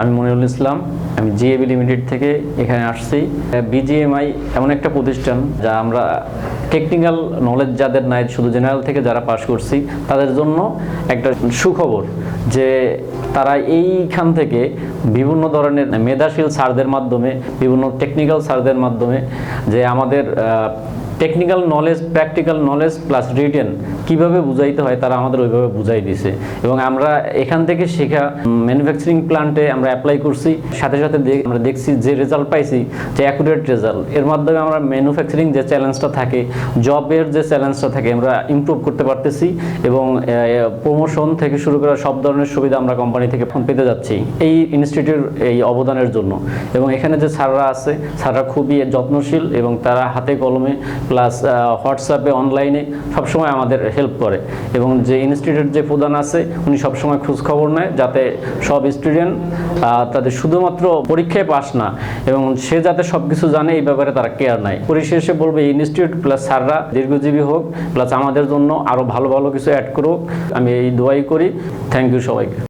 আমি মনিরুল ইসলাম, আমি জিএবি লিমিটেড থেকে এখানে আসছি। বিজিএমআই এমন একটা প্রতিষ্ঠান যা আমরা টেকনিক্যাল নলেজ যাদের নাই, শুধু জেনারেল থেকে যারা পাশ করছি, তাদের জন্য একটা সুখবর যে তারা এইখান থেকে বিভিন্ন ধরনের মেধাশীল স্যারদের মাধ্যমে, বিভিন্ন টেকনিক্যাল স্যারদের মাধ্যমে যে আমাদের technical knowledge practical knowledge plus written কীভাবে বুঝাইতে হয় তারা আমাদের ওইভাবে বুঝাই দিছে। এবং আমরা এখান থেকে শেখা ম্যানুফ্যাকচারিং প্ল্যান্টে আমরা অ্যাপ্লাই করছি। সাথে সাথে আমরা দেখছি যে রেজাল্ট পাইছি, যে অ্যাকুরেট রেজাল্ট এর মাধ্যমে আমরা ম্যানুফ্যাকচারিং যে চ্যালেঞ্জটা থাকে জবের যে চ্যালেঞ্জটা থাকে, আমরা ইমপ্রুভ করতে পারতেছি। এবং প্রমোশন থেকে শুরু করে সব ধরনের সুবিধা আমরা কোম্পানি থেকে পেতে যাচ্ছি এই ইনস্টিটিউট এই অবদানের জন্য। এবং এখানে যে স্যাররা আছে, স্যাররা খুবই যত্নশীল এবং তারা হাতে কলমে প্লাস হোয়াটসঅ্যাপে অনলাইনে সবসময় আমাদের হেল্প করে। এবং যে ইনস্টিটিউট যে প্রধান আছে, উনি সবসময় খোঁজখবর নেয় যাতে সব স্টুডেন্ট তাদের শুধুমাত্র পরীক্ষায় পাস না, এবং সে যাতে সব কিছু জানে এই ব্যাপারে তারা কেয়ার নেয়। পরিশেষে বলবে ইনস্টিটিউট প্লাস স্যাররা দীর্ঘজীবী হোক প্লাস আমাদের জন্য আরও ভালো ভালো কিছু অ্যাড করুক। আমি এই দোয়াই করি। থ্যাংক ইউ সবাইকে।